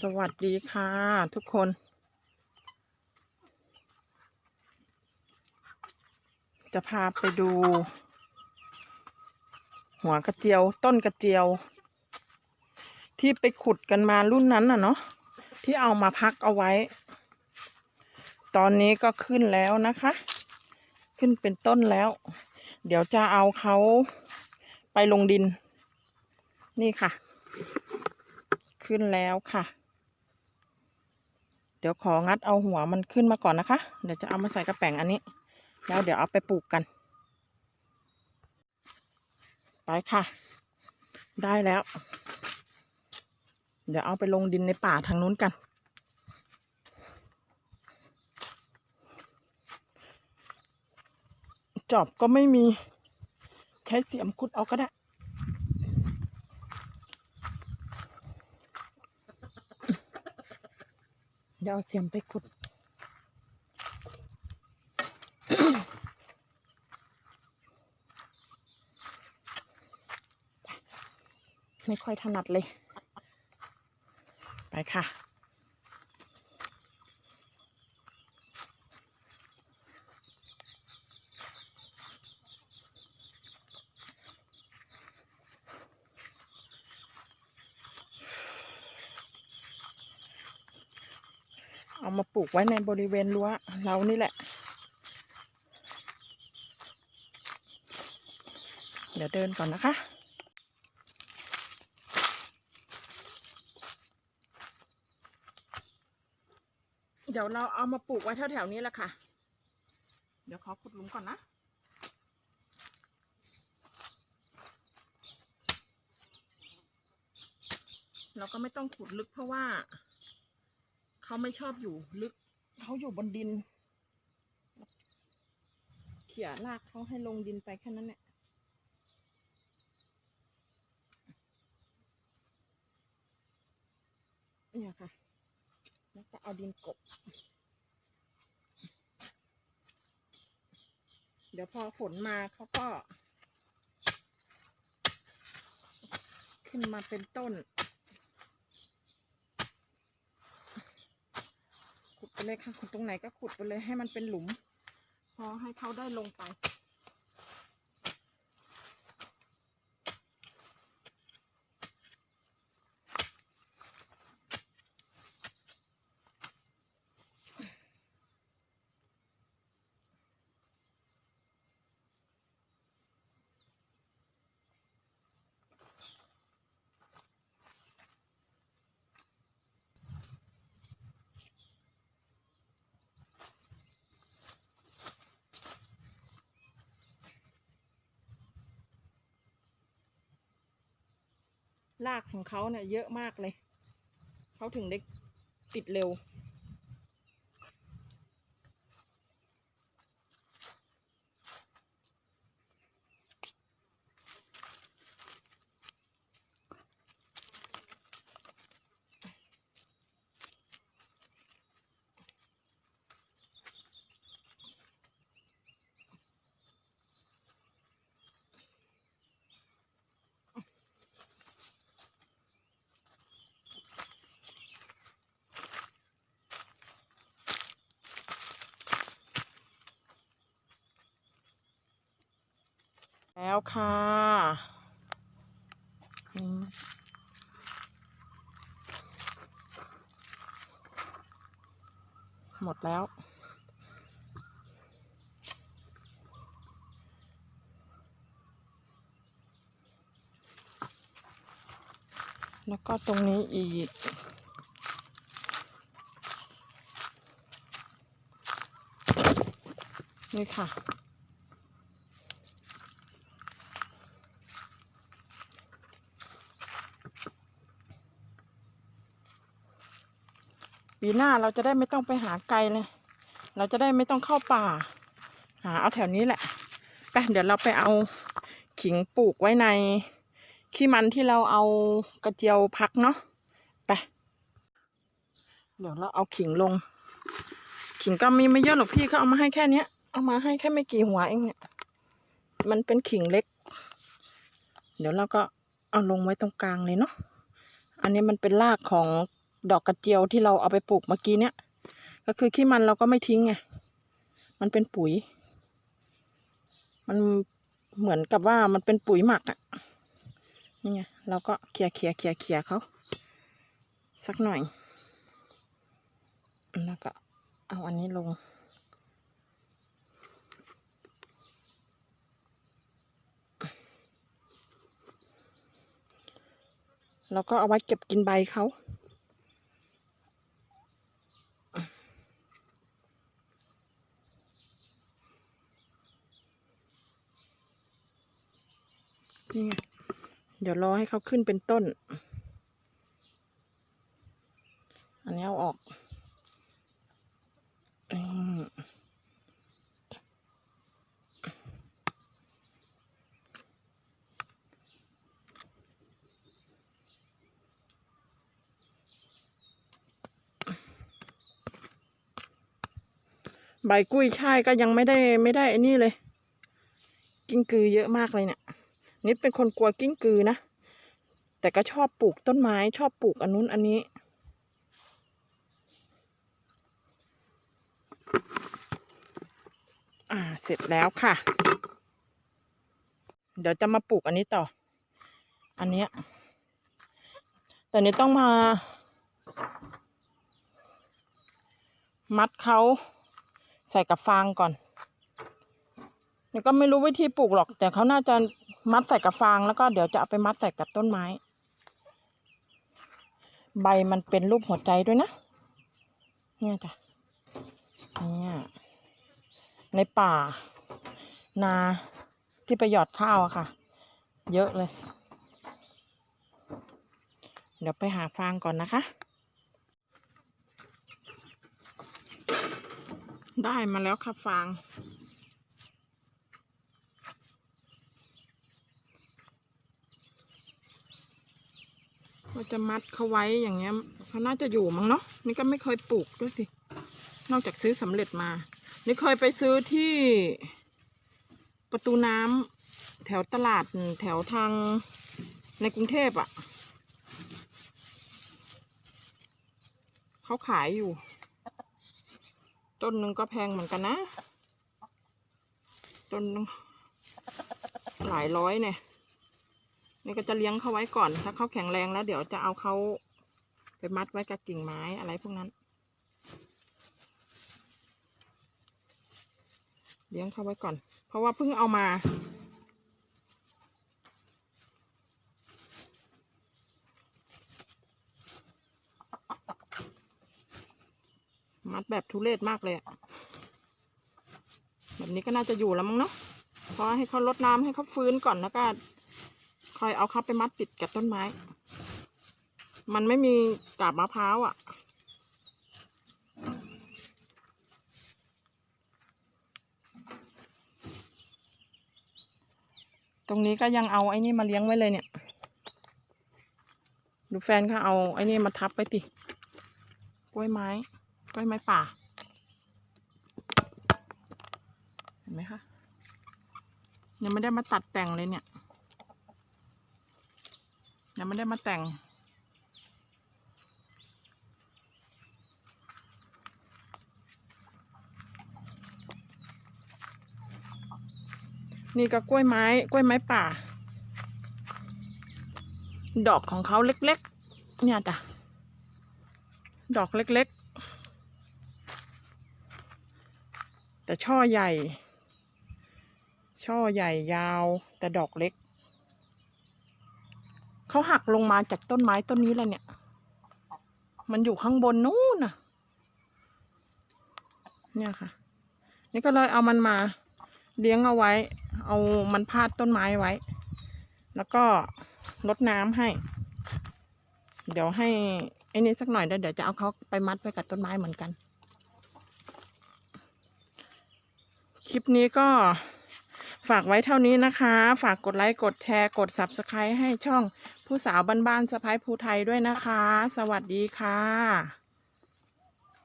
สวัสดีค่ะ ทุกคน จะพาไปดู หัวกระเจียวต้นกระเจียว ที่ไปขุดกันมารุ่นนั้นน่ะเนาะที่เอามาพักเอาไว้ ตอนนี้ก็ขึ้นแล้วนะคะ ขึ้นเป็นต้นแล้ว เดี๋ยวจะเอาเขาไปลงดิน นี่ค่ะ ขึ้นแล้วค่ะ เดี๋ยวของัดเอาหัวมันขึ้นมาก่อนนะคะ เดี๋ยวจะเอามาใส่กระแป้งอันนี้ แล้วเดี๋ยวเอาไปปลูกกัน ไปค่ะ ได้แล้ว เดี๋ยวเอาไปลงดินในป่าทางนู้นกัน จอบก็ไม่มี ใช้เสียมขุดเอาก็ได้ เดี๋ยวเอาเสียมไปขุดไม่ค่อยถนัดเลย ไปค่ะ เอามาปลูกไว้ในบริเวณรั้วเรานี่แหละ เดี๋ยวเดินก่อนนะคะเดี๋ยวเราเอามาปลูกไว้แถวๆนี้แหละค่ะ เดี๋ยวขอขุดหลุมก่อนนะ เราก็ไม่ต้องขุดลึกเพราะว่า เขาไม่ชอบอยู่ลึก เขาอยู่บนดิน เขี่ยรากเขาให้ลงดินไปแค่นั้นแหละเนี่ยค่ะ แล้วก็เอาดินกบ เดี๋ยวพอฝนมาเขาก็ ขึ้นมาเป็นต้น ขุดไป เลยค่ะขุดตรงไหนก็ขุดไปเลยให้มันเป็นหลุม พอให้เขาได้ลงไป รากของเขาเนี่ยเยอะมากเลย เขาถึงได้ติดเร็ว แล้วค่ะหมดแล้ว แล้วก็ตรงนี้อีก นี่ค่ะ ปีหน้าเราจะได้ไม่ต้องไปหาไกลเลย เราจะได้ไม่ต้องเข้าป่า หาเอาแถวนี้แหละไปเดี๋ยวเราไปเอาขิงปลูกไว้ในขี้มันที่เราเอากระเจียวพักเนาะไปเดี๋ยวเราเอาขิงลง ขิงก็มีไม่เยอะหรอกพี่เขาเอามาให้แค่เนี้ย เอามาให้แค่ไม่กี่หัวเองเนี่ยมันเป็นขิงเล็ก เดี๋ยวเราก็เอาลงไว้ตรงกลางเลยเนาะอันนี้มันเป็นรากของ ดอกกระเจียวที่เราเอาไปปลูกเมื่อกี้เนี่ยก็คือขี้มันเราก็ไม่ทิ้งไงมันเป็นปุ๋ย มันเหมือนกับว่ามันเป็นปุ๋ยหมักอะนี่ไงเราก็เคลียร์เคลียร์เคลียร์เคลียร์เขาสักหน่อย แล้วก็เอาอันนี้ลง แล้วก็เอาไว้เก็บกินใบเขา นี่ไงเดี๋ยวรอให้เขาขึ้นเป็นต้น อันนี้เอาออกใบกุ้ยช่ายก็ยังไม่ได้ไม่ได้ไอ้นี่เลย กิ้งกือเยอะมากเลยเนี่ย นิดเป็นคนกลัวกิ้งกือนะ แต่ก็ชอบปลูกต้นไม้ชอบปลูกอันนู้นอันนี้ อ่า เสร็จแล้วค่ะ เดี๋ยวจะมาปลูกอันนี้ต่อ อันเนี้ยแต่นี้ต้องมา มัดเขาใส่กับฟางก่อนนี่ก็ไม่รู้วิธีปลูกหรอก แต่เขาน่าจะ มัดใส่กับฟางแล้วก็เดี๋ยวจะเอาไปมัดใส่กับต้นไม้ ใบมันเป็นรูปหัวใจด้วยนะ เนี่ยจ้ะเนี่ยในป่า นาที่ไปหยอดข้าวอะค่ะ เยอะเลย เดี๋ยวไปหาฟางก่อนนะคะ ได้มาแล้วค่ะฟาง เรา จะมัดเขาไว้อย่างเงี้ยเขาน่าจะอยู่มั้งเนาะนี่ก็ไม่เคยปลูกด้วยสิ นอกจากซื้อสำเร็จมา นี่เคยไปซื้อที่ประตูน้ำแถวตลาดแถวทางในกรุงเทพอะ่ะเขาขายอยู่ ต้นหนึ่งก็แพงเหมือนกันนะ ต้นหนึ่งหลายร้อยเนี่ย นี่ก็จะเลี้ยงเขาไว้ก่อน ถ้าเขาแข็งแรงแล้วเดี๋ยวจะเอาเขาไปมัดไว้กับกิ่งไม้อะไรพวกนั้น เลี้ยงเขาไว้ก่อน เพราะว่าเพิ่งเอามามัดแบบทุเรศมากเลยแบบนี้ก็น่าจะอยู่แล้วมั้งเนาะเพราะให้เขาลดน้ำให้เขาฟื้นก่อนแล้วก็ คอยเอาเขาไปมัดติดกับต้นไม้ มันไม่มีกาบมะพร้าวอะ ตรงนี้ก็ยังเอาไอ้นี่มาเลี้ยงไว้เลยเนี่ย ดูแฟนเขาเอาไอ้นี่มาทับไว้ติ กล้วยไม้ กล้วยไม้ป่า เห็นไหมคะยังไม่ได้มาตัดแต่งเลยเนี่ย ยังไม่ได้มาแต่ง นี่ก็กล้วยไม้ กล้วยไม้ป่า ดอกของเขาเล็กๆ เนี่ยจ้ะ ดอกเล็กๆ แต่ช่อใหญ่ ช่อใหญ่ยาวแต่ดอกเล็ก เขาหักลงมาจากต้นไม้ต้นนี้แล้วเนี่ย มันอยู่ข้างบนนู้นน่ะ เนี่ยค่ะ นี่ก็เลยเอามันมา เลี้ยงเอาไว้ เอามันพาดต้นไม้ไว้ แล้วก็รดน้ำให้ เดี๋ยวให้ไอ้นี่สักหน่อยแล้วเดี๋ยวจะเอาเขาไปมัดไว้กับต้นไม้เหมือนกัน คลิปนี้ก็ฝากไว้เท่านี้นะคะ ฝากกดไลค์ กดแชร์ กด subscribe ให้ช่อง ผู้สาวบ้านๆสะพ้ายภูไทยด้วยนะคะ สวัสดีค่ะ